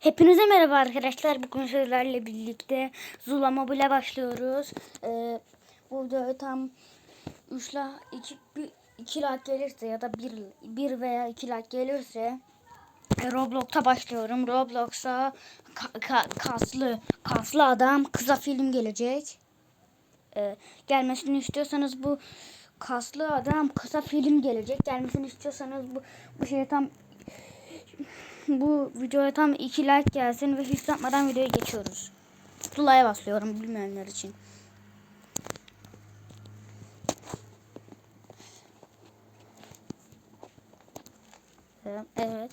Hepinize merhaba arkadaşlar. Bugün sizlerle birlikte Zula Mobile'e başlıyoruz. Ee, bu videoya tam 3 la 2 2 like gelirse ya da 1 1 veya 2 like gelirse e, Roblox'a başlıyorum. Roblox'a ka- ka- kaslı kaslı adam kısa film gelecek. Ee, gelmesini istiyorsanız bu kaslı adam kısa film gelecek. Gelmesini istiyorsanız bu bu şey tam bu videoya tam 2 like gelsin ve hiç yapmadan videoya geçiyoruz. Zula'ya basıyorum bilmeyenler için. Evet.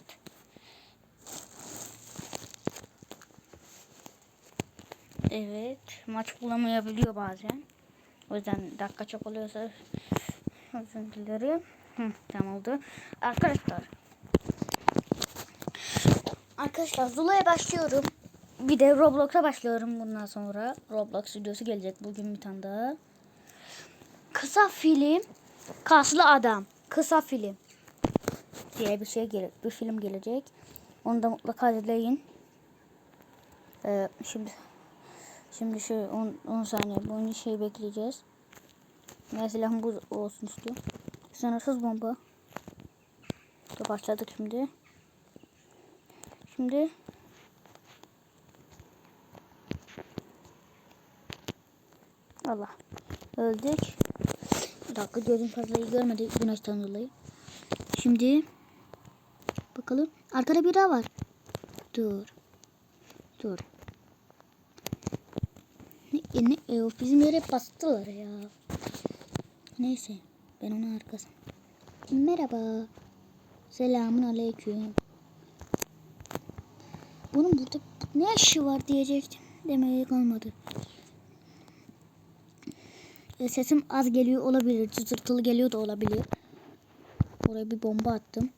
Evet. Maç bulamayabiliyor bazen. O yüzden dakika çok oluyorsa özür dilerim. Hı, tamam oldu. Arkadaşlar Arkadaşlar Zula'ya başlıyorum. Bir de Roblox'a başlıyorum bundan sonra. Roblox videosu gelecek bugün bir tane daha. Kısa film, kaslı adam. Kısa film diye bir şey gele bir film gelecek. Onu da mutlaka izleyin. Ee, şimdi şimdi şu 10 10 saniye bu şey bekleyeceğiz. Mesela bu olsun istiyorum. Sınırsız bomba. Başladık şimdi. Şimdi Allah öldük. Bir dakika gözüm fazla iyi görmedi güneşten dolayı. Şimdi bakalım arkada bir daha var. Dur. Dur. Ne, ne, e, bizim yere bastılar ya. Neyse ben onun arkasına. Merhaba. Selamun aleyküm. Bunun burada ne işi var diyecektim. Demeye kalmadı. E, sesim az geliyor olabilir. Cızırtılı geliyor da olabilir. Oraya bir bomba attım.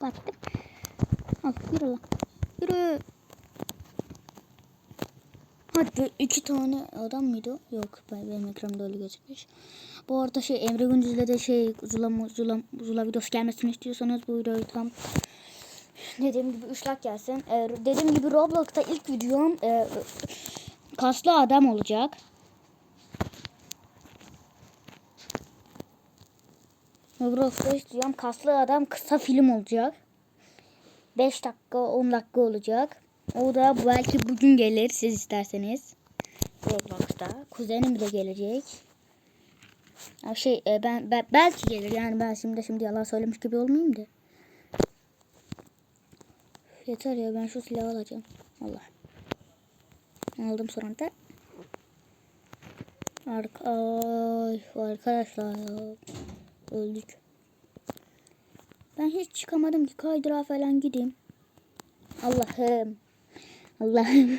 Bomba attım. Al yürü lan. Yürü. Hadi iki tane adam mıydı? Yok ben, benim ekranımda öyle gözükmüş. Bu arada şey Emre Gündüz'le de şey Zula, Zula, Zula videosu gelmesini istiyorsanız bu videoyu tam dediğim gibi 3 like gelsin. Ee, dediğim gibi Roblox'ta ilk videom e, kaslı adam olacak. Roblox'ta istiyorum kaslı adam kısa film olacak. 5 dakika 10 dakika olacak. O da belki bugün gelir siz isterseniz. Roblox'ta. Kuzenim de gelecek. Şey e, ben, ben belki gelir yani ben şimdi şimdi yalan söylemiş gibi olmayayım da. Yeter ya ben şu silahı alacağım. Allah. Aldım sonunda. Arka Ay, arkadaşlar ya. Öldük. Ben hiç çıkamadım ki kaydırağa falan gideyim. Allah'ım. Allah'ım.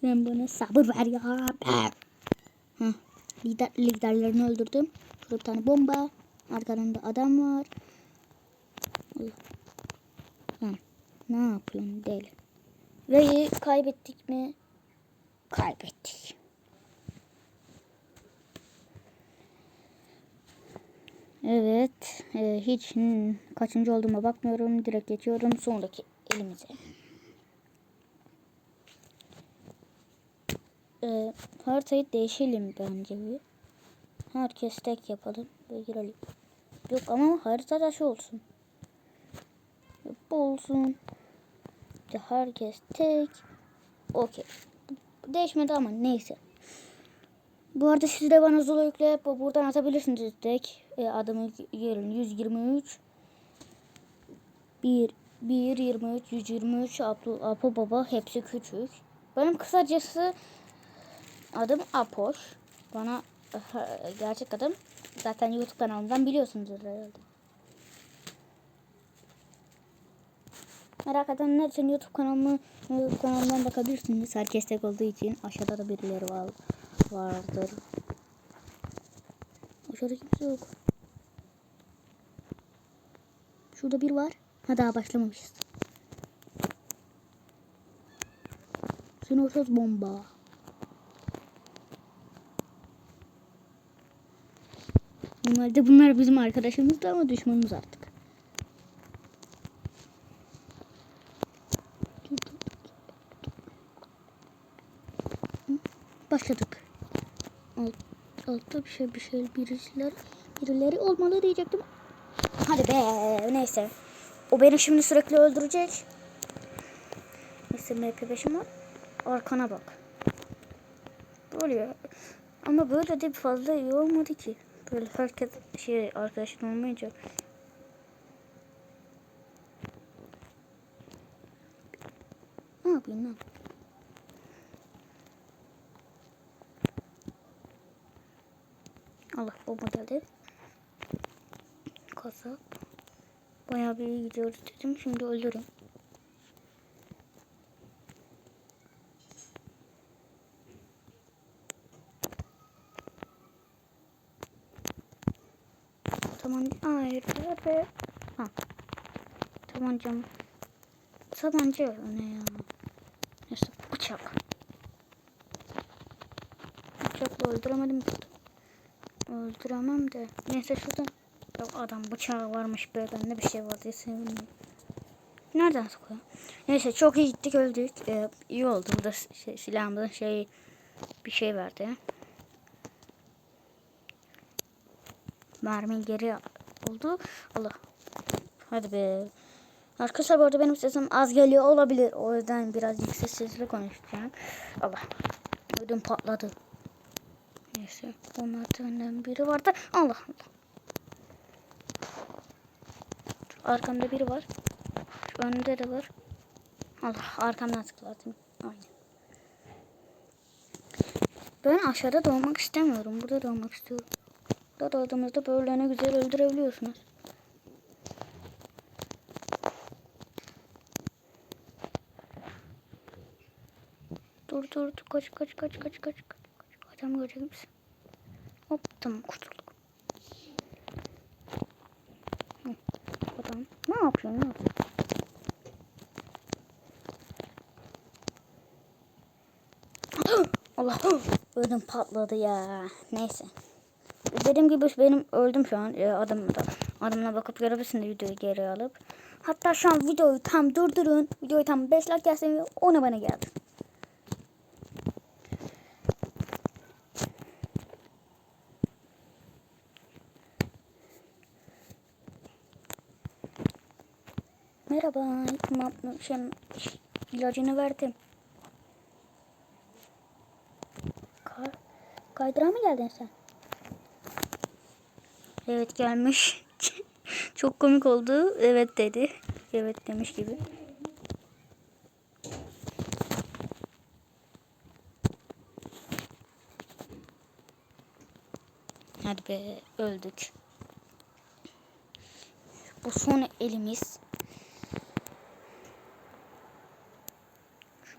Sen bana sabır ver ya. Lider, liderlerini öldürdüm. Şurada bir tane bomba. Arkalarında adam var. Ha. Ne yapıyorsun deli? Ve kaybettik mi? Kaybettik. Evet. E, hiç hmm, kaçıncı olduğuma bakmıyorum. Direkt geçiyorum. Sonraki elimize. E, haritayı değişelim bence. Herkes tek yapalım. Ve girelim. Yok ama harita da şu olsun. Bu olsun. İşte herkes tek. Okey. Değişmedi ama neyse. Bu arada siz de bana Zula yükleyip buradan atabilirsiniz tek. E, adımı gelin 123 1 1 23 123 Apo, Apo Baba hepsi küçük. Benim kısacası adım Apoş. Bana gerçek adım zaten YouTube kanalımdan biliyorsunuz herhalde. Merak edenler için YouTube kanalımı YouTube kanalımdan bakabilirsiniz. Herkes tek olduğu için aşağıda da birileri var vardır. Aşağıda kimse yok. Şurada bir var. Ha daha başlamamışız. Sınırsız bomba. Normalde bunlar bizim arkadaşımız da ama düşmanımız artık. Alt, altta bir şey bir şey birileri, birileri olmalı diyecektim. Hadi be neyse. O beni şimdi sürekli öldürecek. Neyse MP5'im var. Arkana bak. Böyle ama böyle de fazla iyi olmadı ki. Böyle herkes şey arkadaşın olmayınca. Ne yapayım lan? Allah bomba geldi. Kasap. Bayağı bir gidiyoruz dedim. Şimdi öldürün. Tamam. Hayır. Be. Ha. Tabancam. Tabanca ne ya? Neyse bıçak. Bıçakla öldüremedim. Öldüremem de. Neyse şuradan. Ya adam bıçağı varmış be. Bende bir şey var diye sevindim. Nereden sıkıyor? Neyse çok iyi gittik öldük. Ee, iyi oldu. Burada şey, silahımızın şey bir şey verdi. Mermi geri oldu. Allah. Hadi be. Arkadaşlar bu arada benim sesim az geliyor olabilir. O yüzden biraz yüksek sesle konuşacağım. Allah. Ödüm patladı. Neyse. Onlardan biri vardı. Allah Allah. Arkamda biri var. Şu önümde de var. Allah arkamdan sıkıladım. Aynen. Ben aşağıda doğmak istemiyorum. Burada doğmak istiyorum. Burada doğduğumuzda böyle ne güzel öldürebiliyorsunuz. Dur dur dur kaç kaç kaç kaç kaç kaç kaç adam görecek misin? Hop tamam kurtulduk. Adam ne yapıyor ne yapıyor? Allah ödüm patladı ya. Neyse. Dediğim gibi benim öldüm şu an. Ee, adamla, adamla bakıp görebilirsin de videoyu geri alıp. Hatta şu an videoyu tam durdurun. Videoyu tam 5 like gelsin ve ona bana geldi. Merhaba. Ma- Şey, ilacını verdim. Kay kaydıra mı geldin sen? Evet gelmiş. Çok komik oldu. Evet dedi. Evet demiş gibi. Hadi be öldük. Bu son elimiz.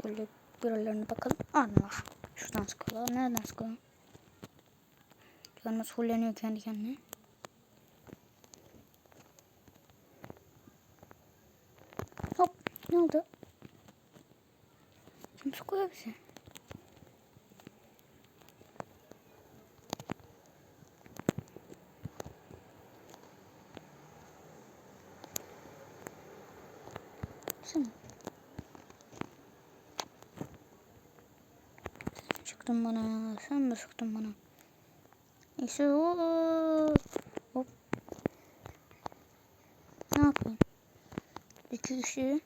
Şöyle buralarına bakalım. Allah. Şuradan sıkıyorlar. Nereden sıkıyor? Canımız fulleniyor kendi kendine. Hop. Ne oldu? Kim sıkıyor bizi? Sen. Çıktın bana ya. Sen mi sıktın bana? İşte o. Hop. Ne yapayım? İki kişi.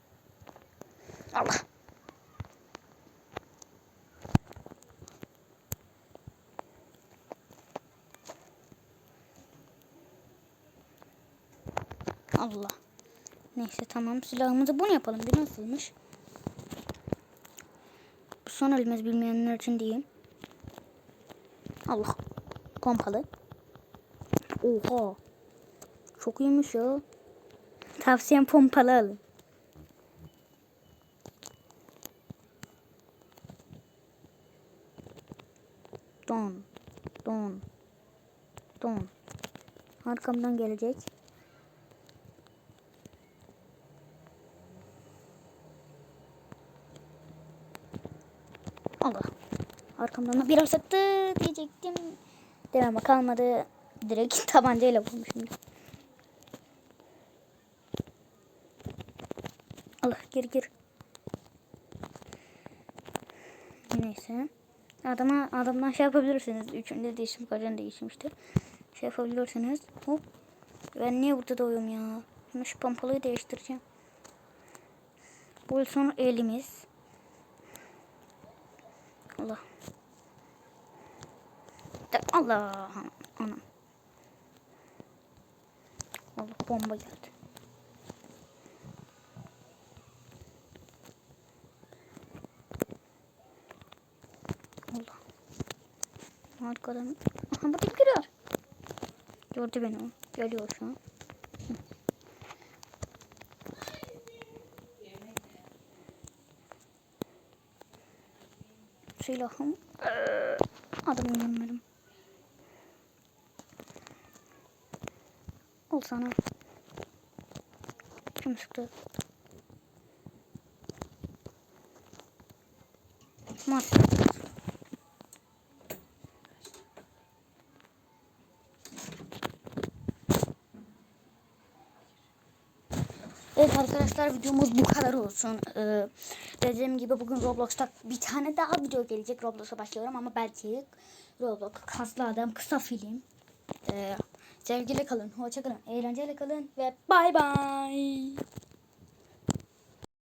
Allah. Allah. Neyse tamam silahımızı bunu yapalım. Bir nasılmış? Son elimiz bilmeyenler için diyeyim. Allah. Pompalı. Oha. Çok iyiymiş ya. Tavsiyem pompalı alın. Don. Don. Don. Arkamdan gelecek. Allah. Arkamdan da biraz sıktı diyecektim. Dememe kalmadı. Direkt tabancayla vurmuşum. Allah gir gir. Neyse. Adama adamdan şey yapabilirsiniz. Üçünde değişim kaçın değişmişti. Şey yapabilirsiniz. Hop. Ben niye burada doğuyorum ya? Şimdi şu pompalıyı değiştireceğim. Bu son elimiz. Allah. Da- Allah. Anam. Allah bomba geldi. Allah. Arkadan. Aha bu tip giriyor. Gördü beni o. Geliyor şu an. Hı. Silahım. Adamı yemedim. Al sana. Kim sıktı? Mart. Evet arkadaşlar videomuz bu kadar olsun. Ee, dediğim gibi bugün Roblox'ta bir tane daha video gelecek. Roblox'a başlıyorum ama belki Roblox kaslı adam kısa film. Ee, sevgili kalın, hoşça kalın, eğlenceli kalın ve bay bay.